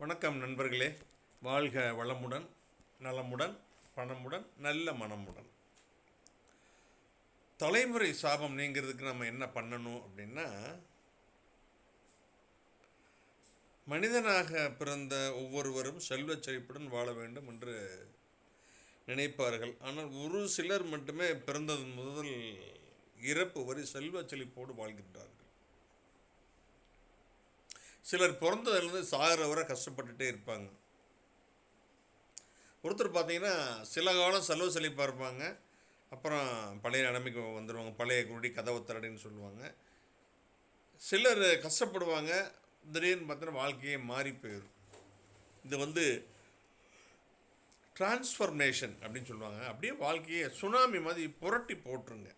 வணக்கம் நண்பர்களே. வாழ்க வளமுடன் நலமுடன் பணமுடன் நல்ல மனமுடன். தலைமுறை சாபம் நீங்கிறதுக்கு நம்ம என்ன பண்ணணும் அப்படின்னா மனிதனாக பிறந்த ஒவ்வொருவரும் செல்வச் செழிப்புடன் வாழ வேண்டும் என்று நினைப்பார்கள். ஆனால் ஒரு சிலர் மட்டுமே பிறந்தது முதல் இறப்பு வரை செல்வ செழிப்போடு வாழ்கின்றார்கள். சிலர் பிறந்ததுலேருந்து சாகிற வரை கஷ்டப்பட்டுட்டே இருப்பாங்க. ஒருத்தர் பார்த்தீங்கன்னா சில காலம் செலவு செழிப்பாக இருப்பாங்க. அப்புறம் பழைய நிலைமைக்கு வந்துடுவாங்க பழைய குருடி கதவை திரடின்னு சொல்லுவாங்க. சிலர் கஷ்டப்படுவாங்க. திடீர்னு பார்த்தீங்கன்னா வாழ்க்கையே மாறி போயிடும் இது வந்து டிரான்ஸ்ஃபர்மேஷன் அப்படின்னு சொல்லுவாங்க. அப்படியே வாழ்க்கையை சுனாமி மாதிரி புரட்டி போட்டுருங்க.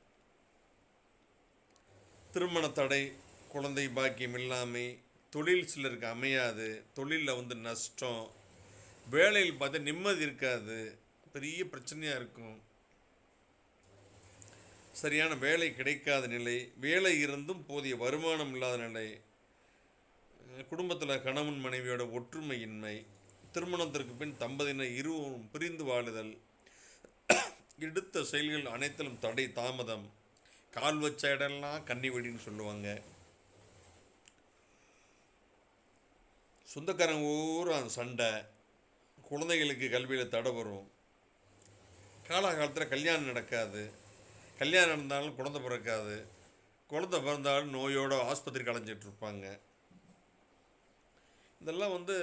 திருமண தடை குழந்தை பாக்கியம் இல்லாமை தொழில் சிலருக்கு அமையாது தொழிலில் வந்து நஷ்டம் வேலையில் பார்த்தா நிம்மதி இருக்காது பெரிய பிரச்சனையாக இருக்கும். சரியான வேலை கிடைக்காத நிலை வேலை இருந்தும் போதிய வருமானம் இல்லாத நிலை குடும்பத்தில் கணவன் மனைவியோட ஒற்றுமையின்மை திருமணத்திற்கு பின் தம்பதியினர் இருவரும் பிரிந்து வாழுதல் எடுத்த செயல்கள் அனைத்திலும் தடை தாமதம் கால் வச்ச இடம்லாம் கன்னி வெடின்னு சொல்லுவாங்க. சொந்தக்காரங்க ஊரா சண்டை குழந்தைகளுக்கு கல்வியில் தடை வரும். காலகாலத்தில் கல்யாணம் நடக்காது. கல்யாணம் நடந்தாலும் குழந்தை பிறக்காது. குழந்தை பிறந்தாலும் நோயோடு ஆஸ்பத்திரி கலைஞ்சிட்டு இருப்பாங்க. இதெல்லாம் வந்து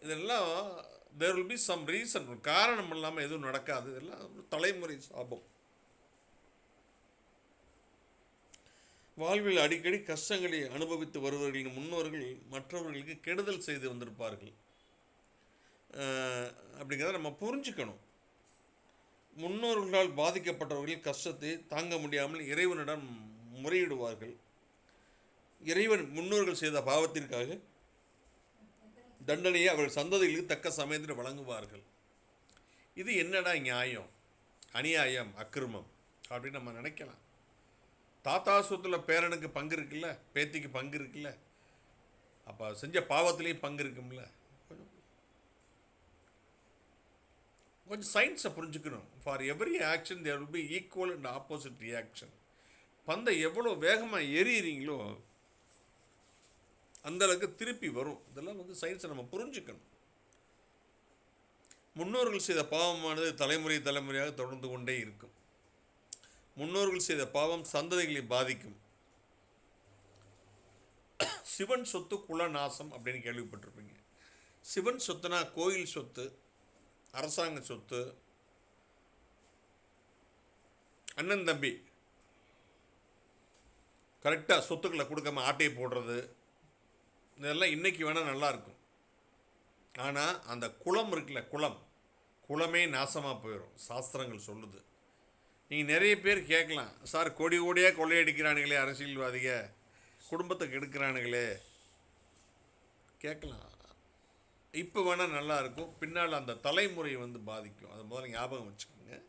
இதெல்லாம் there will be some reason காரணம் இல்லாமல் எதுவும் நடக்காது. இதெல்லாம் ஒரு தலைமுறை சாபம். வாழ்வில் அடிக்கடி கஷ்டங்களை அனுபவித்து வருவர்களின் முன்னோர்கள் மற்றவர்களுக்கு கெடுதல் செய்து வந்திருப்பார்கள். அப்படிங்கிறத நம்ம புரிஞ்சுக்கணும். முன்னோர்களால் பாதிக்கப்பட்டவர்கள் கஷ்டத்தை தாங்க முடியாமல் இறைவனிடம் முறையிடுவார்கள். இறைவன் முன்னோர்கள் செய்த பாவத்திற்காக தண்டனையை அவர்கள் சந்ததிகளுக்கு தக்க சமயத்தில் வழங்குவார்கள். இது என்னடா நியாயம்? அநியாயம் அக்கிரமம் அப்படின்னு நம்ம நினைக்கலாம். தாத்தா சொத்தில் பேரனுக்கு பங்கு இருக்குல்ல பேத்திக்கு பங்கு இருக்குல்ல அப்போ செஞ்ச பாவத்திலையும் பங்கு இருக்கும்ல. கொஞ்சம் கொஞ்சம் சயின்ஸை புரிஞ்சுக்கணும். For every action there will be equal and opposite reaction பந்தை எவ்வளோ வேகமாக எரியிறீங்களோ அந்த அளவுக்கு திருப்பி வரும். இதெல்லாம் வந்து சயின்ஸை நம்ம புரிஞ்சுக்கணும். முன்னோர்கள் செய்த பாவமானது தலைமுறை தலைமுறையாக தொடர்ந்து கொண்டே இருக்கும். முன்னோர்கள் செய்த பாவம் சந்ததிகளை பாதிக்கும். சிவன் சொத்து குல நாசம் அப்படின்னு கேள்விப்பட்டிருப்பீங்க. சிவன் சொத்துனா கோயில் சொத்து அரசாங்க சொத்து அண்ணன் தம்பி. கரெக்டாக சொத்துக்களை கொடுக்காம ஆட்டையை போடுறது இதெல்லாம் இன்றைக்கி வேணால் நல்லா இருக்கும். ஆனால் அந்த குளம் இருக்குல்ல குளம் குளமே நாசமாக போயிடும் சாஸ்திரங்கள் சொல்லுது. நீங்கள் நிறைய பேர் கேட்கலாம். சார் கோடி கோடியாக கொள்ளையடிக்கிறானுங்களே அரசியல்வாதிக. குடும்பத்தை கெடுக்கிறானுங்களே. கேட்கலாம். இப்போ வேணால் நல்லா இருக்கும். பின்னால் அந்த தலைமுறை வந்து பாதிக்கும். அதை முதல்ல ஞாபகம் வச்சுக்கோங்க.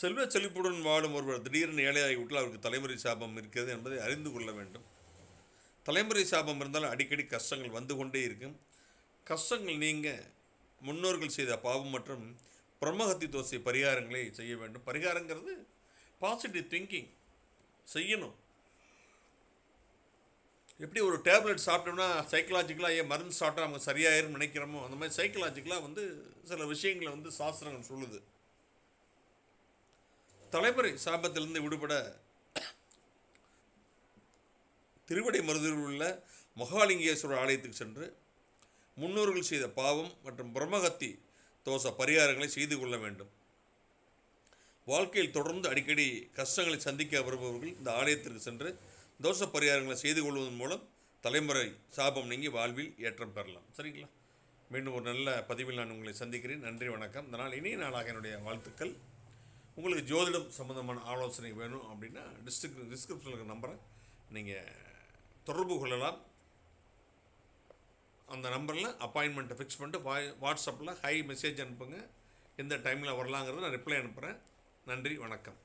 செல்வ செழிப்புடன் வாழும் ஒருவர் திடீரென ஏழையாகிவிட்டால் அவருக்கு தலைமுறை சாபம் இருக்கிறது என்பதை அறிந்து கொள்ள வேண்டும். தலைமுறை சாபம் இருந்தால் அடிக்கடி கஷ்டங்கள் வந்து கொண்டே இருக்கும். கஷ்டங்கள் நீங்கள் முன்னோர்கள் செய்த பாவம் மற்றும் பிரம்மஹத்தி தோசை பரிகாரங்களை செய்ய வேண்டும். பரிகாரங்கிறது பாசிட்டிவ் திங்கிங் செய்யணும். எப்படி ஒரு டேப்லெட் சாப்பிட்டோம்னா சைக்கலாஜிக்கலாக ஏன் மருந்து சாப்பிட்டா நமக்கு சரியாயிரும்னு நினைக்கிறோமோ அந்த மாதிரி சைக்கலாஜிக்கலாக வந்து சில விஷயங்களை வந்து சாஸ்திரங்கள் சொல்லுது. தலைமுறை சாபத்திலிருந்து விடுபட திருவடை மருதூரில் உள்ள மகாலிங்கேஸ்வரர் ஆலயத்துக்கு சென்று முன்னோர்கள் செய்த பாவம் மற்றும் பிரம்மகத்தி தோச பரிகாரங்களை செய்து கொள்ள வேண்டும். வாழ்க்கையில் தொடர்ந்து அடிக்கடி கஷ்டங்களை சந்திக்க வருபவர்கள் இந்த ஆலயத்திற்கு சென்று தோச பரிகாரங்களை செய்து கொள்வதன் மூலம் தலைமுறை சாபம் நீங்கி வாழ்வில் ஏற்றம் பெறலாம். சரிங்களா? மீண்டும் ஒரு நல்ல பதிவில் நான் உங்களை சந்திக்கிறேன். நன்றி வணக்கம். இந்த நாள் இனிய நாளாக என்னுடைய வாழ்த்துக்கள். உங்களுக்கு ஜோதிடம் சம்மந்தமான ஆலோசனை வேணும் அப்படின்னா டிஸ்கிரிப் டிஸ்கிரிப்ஷனில் இருக்கிற நம்பரை நீங்கள் தொடர்பு கொள்ளலாம். அந்த நம்பரில் அப்பாயின்மெண்ட்டை ஃபிக்ஸ் பண்ணிட்டு வா வாட்ஸ்அப்பில் ஹை மெசேஜ் அனுப்புங்க. எந்த டைமில் வரலாங்கிறது நான் ரிப்ளை அனுப்புகிறேன் நன்றி வணக்கம்.